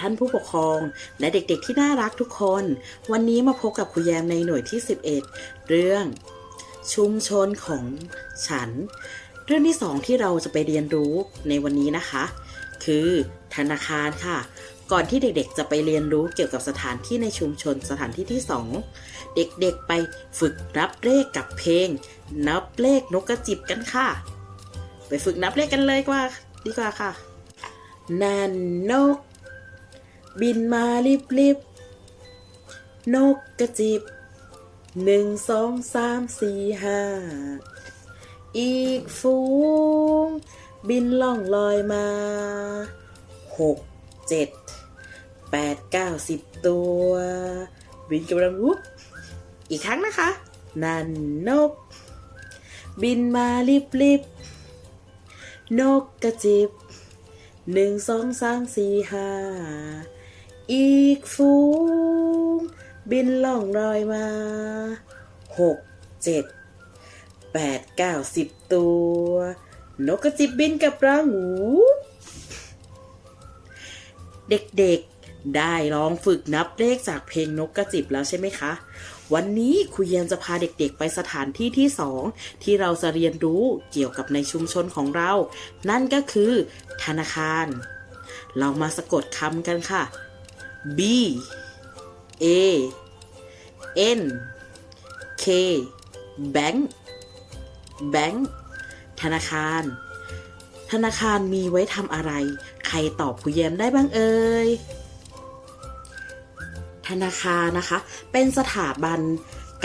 ท่านผู้ปกครอง และเด็กๆที่น่ารักทุกคน วันนี้มาพบกับครูแยมในหน่วยที่ 11 เรื่อง ชุมชนของฉัน เรื่องที่สองที่เราจะไปเรียนรู้ในวันนี้นะคะ คือธนาคารค่ะ ก่อนที่เด็กๆ จะไปเรียนรู้เกี่ยวกับสถานที่ในชุมชนสถานที่ที่สองเด็กๆไปฝึกนับเลขกับเพลง นับเลขนกกระจิบกันค่ะ ไปฝึกนับเลขกันเลยกว่าดีกว่าค่ะ นันนก บินมาลิบลิบนกกระจิบหนึ่งสองสามสี่ห้าอีกฟูง บินล่องลอยมาหกเจ็ดแปดเก้าสิบตัว บินกำลังวุบอีกครั้งนะคะ นั่นนก บินมาลิบลิบนกกระจิบหนึ่งสองสามสี่ห้า อีกฟูง บินล่องลอยมาหกเจ็ดแปดเก้าสิบตัว นกกระจิบบินกับรังหู เด็กๆ ได้ลองฝึกนับเลขจากเพลงนกกระจิบแล้วใช่ไหมคะ วันนี้ครูเยียนจะพาเด็กๆ ไปสถานที่ที่สองที่เราจะเรียนรู้เกี่ยวกับในชุมชนของเรา นั่นก็คือ ธนาคาร เรามาสะกดคำกันค่ะ B A N K Bank Bank ธนาคาร ธนาคารมีไว้ทำอะไร ใครตอบคุเยมได้บ้างเอ่ย ธนาคารนะคะ เป็นสถาบัน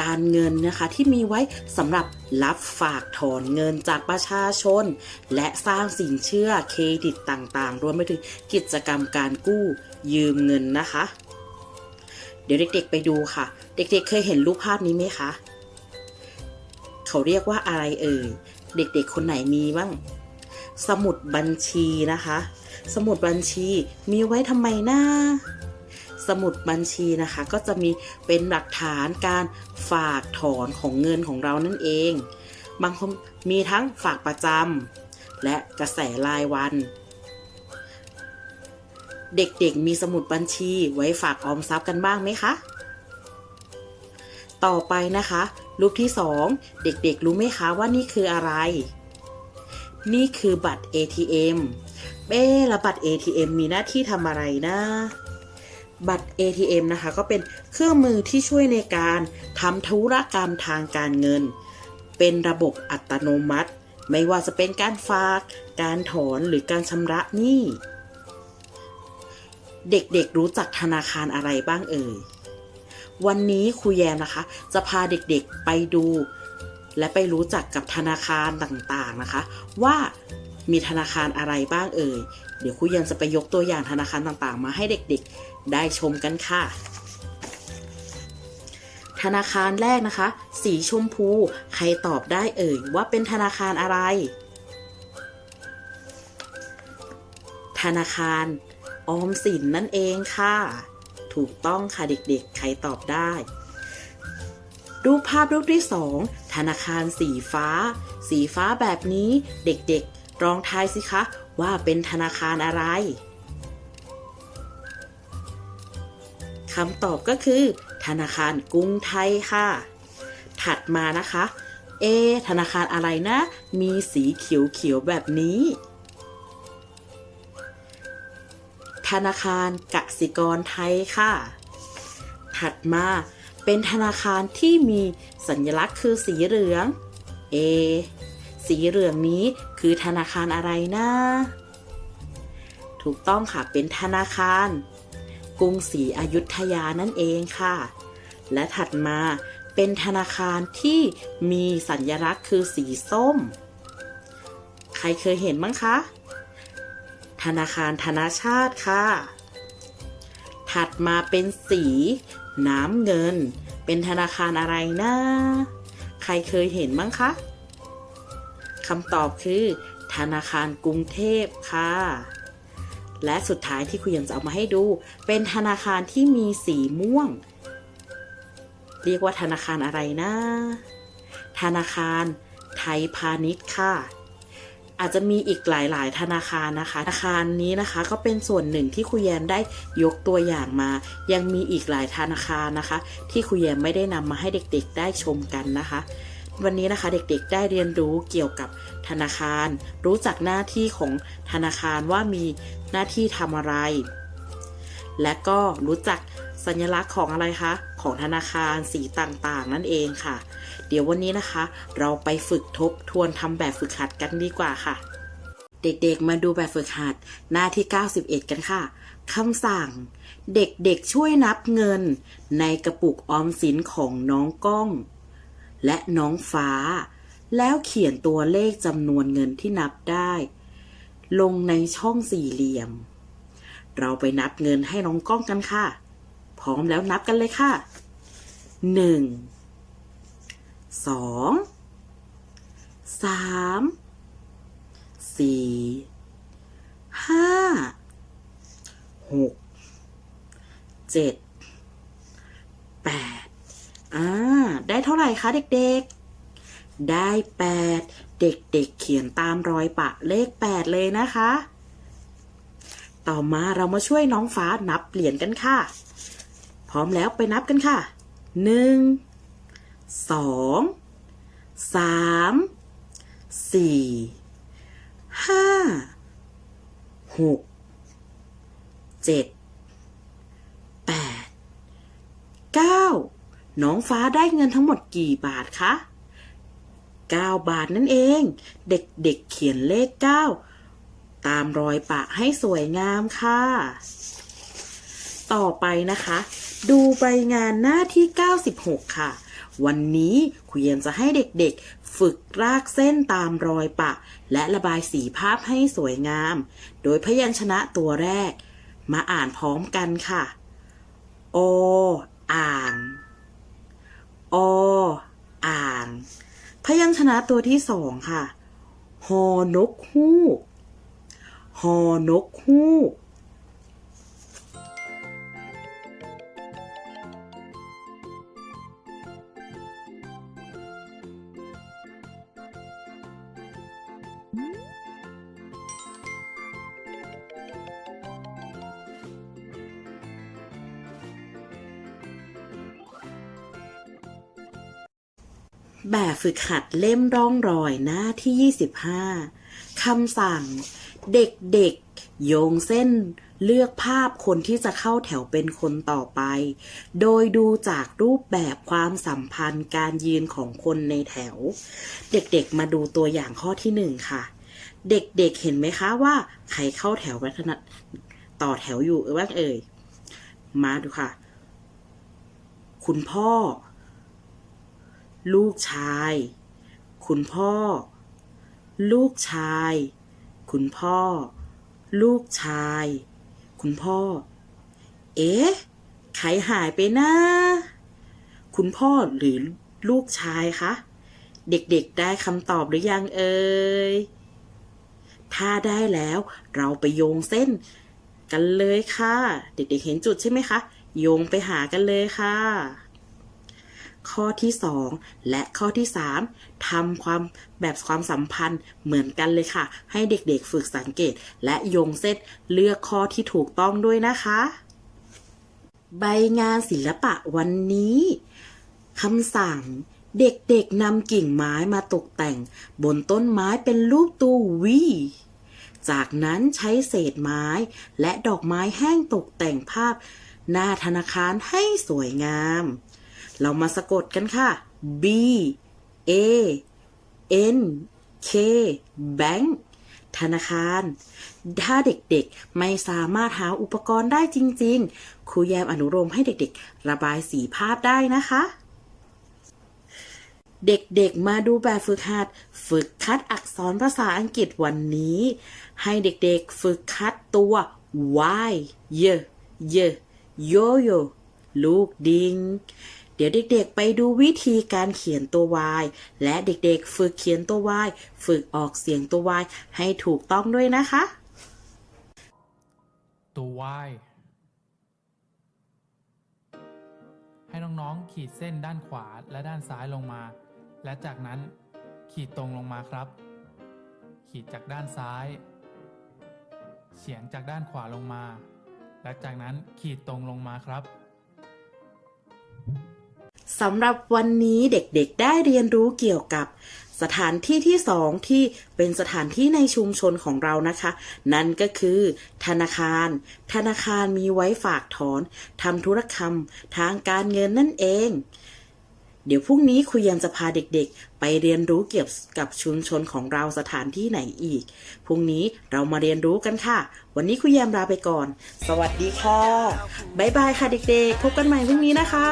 การเงินนะคะที่มีไว้สำหรับรับฝากถอนเงินจากประชาชน และสร้างสินเชื่อเครดิตต่างๆ รวมไปถึงกิจกรรมการกู้ ยืมเงินนะคะ เดี๋ยวเด็กๆไปดูค่ะ เด็กๆเคยเห็นรูปภาพนี้ไหมคะ เขาเรียกว่าอะไรเอ่ย เด็กๆคนไหนมีบ้าง สมุดบัญชีนะคะ สมุดบัญชีมีไว้ทำไมนะสมุดบัญชีนะคะก็จะมีเป็นหลักฐานการฝากถอนของเงินของเรานั่นเอง บางคนมีทั้งฝากประจำและกระแสรายวัน เด็กๆ มีสมุดบัญชีไว้ฝากออมทรัพย์กันบ้างไหมคะ ต่อไปนะคะ รูปที่สองเด็กๆ รู้ไหมคะว่านี่คืออะไร นี่คือบัตร ATM เอ๊แล้วบัตร ATM มีหน้าที่ทำอะไรนะบัตร ATM นะคะ ก็เป็นเครื่องมือที่ช่วยในการทำธุรกรรมทางการเงิน เป็นระบบอัตโนมัติ ไม่ว่าจะเป็นการฝาก การถอนหรือการชำระหนี้ เด็กๆรู้จักธนาคารอะไรบ้างเอ่ย วันนี้ครูแยมนะคะ จะพาเด็กๆไปดู และไปรู้จักกับธนาคารต่างๆนะคะ ว่ามีธนาคารอะไรบ้างเอ่ย เดี๋ยวครูแยมจะไปยกตัวอย่างธนาคารต่างๆ มาให้เด็กๆได้ชมกันค่ะธนาคารแรกนะคะ สีชมพู ใครตอบได้เอ่ยว่าเป็นธนาคารอะไร ธนาคาร ออมสินนั่นเองค่ะ ถูกต้องค่ะเด็กๆ ใครตอบได้ รูปภาพรูปที่สองธนาคารสีฟ้า สีฟ้าแบบนี้เด็กๆลองทายสิคะ ว่าเป็นธนาคารอะไรคำตอบก็คือ ธนาคารกรุงไทยค่ะ ถัดมานะคะ เอ ธนาคารอะไรนะ มีสีเขียวๆแบบนี้ ธนาคารกสิกรไทยค่ะ ถัดมาเป็นธนาคารที่มีสัญลักษณ์คือสีเหลือง เอ สีเหลืองนี้คือธนาคารอะไรนะ ถูกต้องค่ะ เป็นธนาคาร กรุงศรีอยุธยานั่นเองค่ะ และถัดมาเป็นธนาคารที่มีสัญลักษณ์คือสีส้ม ใครเคยเห็นมั้งคะ ธนาคารธนาชาติค่ะ ถัดมาเป็นสี น้ำเงิน เป็นธนาคารอะไรนะ ใครเคยเห็นมั้งคะคำตอบคือ ธนาคารกรุงเทพค่ะ และสุดท้ายที่คุยยังจะเอามาให้ดู เป็นธนาคารที่มีสีม่วง เรียกว่าธนาคารอะไรนะ ธนาคารไทยพาณิชย์ค่ะ อาจจะมีอีกหลาย ๆ ธนาคารนะคะธนาคารนี้นะคะก็เป็นส่วนหนึ่งที่คุยแยมได้ยกตัวอย่างมา ยังมีอีกหลายธนาคารนะคะ ที่คุยแยมไม่ได้นำมาให้เด็กๆ ได้ชมกันนะคะ วันนี้นะคะเด็กๆ ได้เรียนรู้เกี่ยวกับธนาคาร รู้จักหน้าที่ของธนาคารว่ามีหน้าที่ทำอะไร และก็รู้จักสัญลักษณ์ของอะไรคะ ของธนาคารสีต่างๆ นั่นเองค่ะ เดี๋ยววันนี้นะคะ เราไปฝึกทบทวนทำแบบฝึกหัดกันดีกว่าค่ะ เด็กๆ มาดูแบบฝึกหัดหน้าที่ 91 กันค่ะคำสั่ง เด็กๆ ช่วยนับเงิน ในกระปุกออมสินของน้องก้อง และน้องฟ้า แล้วเขียนตัวเลขจำนวนเงินที่นับได้ ลงในช่องสี่เหลี่ยม เราไปนับเงินให้น้องก้องกันค่ะ พร้อมแล้วนับกันเลยค่ะหนึ่งสองสามสี่ห้าหกเจ็ดแปดอ่า ได้เท่าไหร่คะเด็กๆ ได้แปดเด็กๆเขียนตามรอยปะเลขแปดเลยนะคะ ต่อมาเรามาช่วยน้องฟ้านับเหรียญกันค่ะ พร้อมแล้วไปนับกันค่ะหนึ่งสองสามสี่ห้าหกเจ็ดแปดเก้าน้องฟ้าได้เงินทั้งหมดกี่บาทคะเก้าบาทนั่นเอง เด็กๆเเขียนเลขเก้า ตามรอยปะให้สวยงามค่ะ ต่อไปนะคะ ดูใบงานหน้าที่ 96 ค่ะ วันนี้ครูเยนจะให้เด็กๆ ฝึกรากเส้นตามรอยปะ และระบายสีภาพให้สวยงาม โดยพยัญชนะตัวแรก มาอ่านพร้อมกันค่ะ โอ อ่างโออ่าง พยัญชนะตัวที่สองค่ะ ฮอนกฮูก ฮอนกฮูกแบบฝึกหัดเล่มร่องรอยหน้าที่ 25 คำสั่ง เด็กๆ โยงเส้นเลือกภาพคนที่จะเข้าแถวเป็นคนต่อไป โดยดูจากรูปแบบความสัมพันธ์การยืนของคนในแถว เด็กๆ มาดูตัวอย่างข้อที่หนึ่งค่ะ เด็กๆเเห็นไหมคะว่า ใครเข้าแถวลักษณะต่อแถวอยู่เออว่าเอ่ย มาดูค่ะ คุณพ่อ ลูกชาย คุณพ่อ ลูกชาย คุณพ่อ ลูกชาย คุณพ่อ เอ๊ะใครหายไปนะ คุณพ่อหรือลูกชายคะ เด็กๆได้คำตอบหรือยังเอ่ย ถ้าได้แล้วเราไปโยงเส้นกันเลยค่ะ เด็กๆเห็นจุดใช่ไหมคะ โยงไปหากันเลยค่ะ ข้อที่ 2 และข้อที่ 3ทำความแบบความสัมพันธ์เหมือนกันเลยค่ะ ให้เด็กๆฝึกสังเกต และโยงเส้นเลือกข้อที่ถูกต้องด้วยนะคะ ใบงานศิลปะวันนี้คำสั่งเด็กๆนำกิ่งไม้มาตกแต่ง บนต้นไม้เป็นรูปตัววี จากนั้นใช้เศษไม้และดอกไม้แห้งตกแต่งภาพ หน้าธนาคารให้สวยงาม เรามาสะกดกันค่ะ B A N K Bank ธนาคาร ถ้าเด็กๆไม่สามารถหาอุปกรณ์ได้จริง ๆ ครูแยมอนุโลมให้เด็กๆ ระบายสีภาพได้นะคะ เด็กๆ มาดูแบบฝึกหัด ฝึกคัดอักษรภาษาอังกฤษวันนี้ ให้เด็กๆ ฝึกคัดตัว y เย เย โยโย ลูกดิง ดี๋ยวเด็กๆ ไปดูวิธีการเขียนตัว y และเด็กๆ ฝึกเขียนตัว y ฝึกออกเสียงตัว y ให้ถูกต้องด้วยนะคะ ตัว y ให้น้องๆ ขีดเส้นด้านขวาและด้านซ้ายลงมา และจากนั้นขีดตรงลงมาครับ ขีดจากด้านซ้าย เฉียงจากด้านขวาลงมา และจากนั้นขีดตรงลงมาครับ สำหรับวันนี้เด็กๆได้เรียนรู้เกี่ยวกับสถานที่ที่สองที่เป็นสถานที่ในชุมชนของเรานะคะ นั่นก็คือ ธนาคาร ธนาคารมีไว้ฝากถอนทำธุรกรรมทางการเงินนั่นเอง เดี๋ยวพรุ่งนี้ครูยังจะพาเด็กๆ ไปเรียนรู้เกี่ยวกับชุมชนของเราสถานที่ไหนอีก พรุ่งนี้เรามาเรียนรู้กันค่ะ วันนี้ครูแยมลาไปก่อน สวัสดีค่ะ บ๊ายบายค่ะเด็กๆ พบกันใหม่พรุ่งนี้นะคะ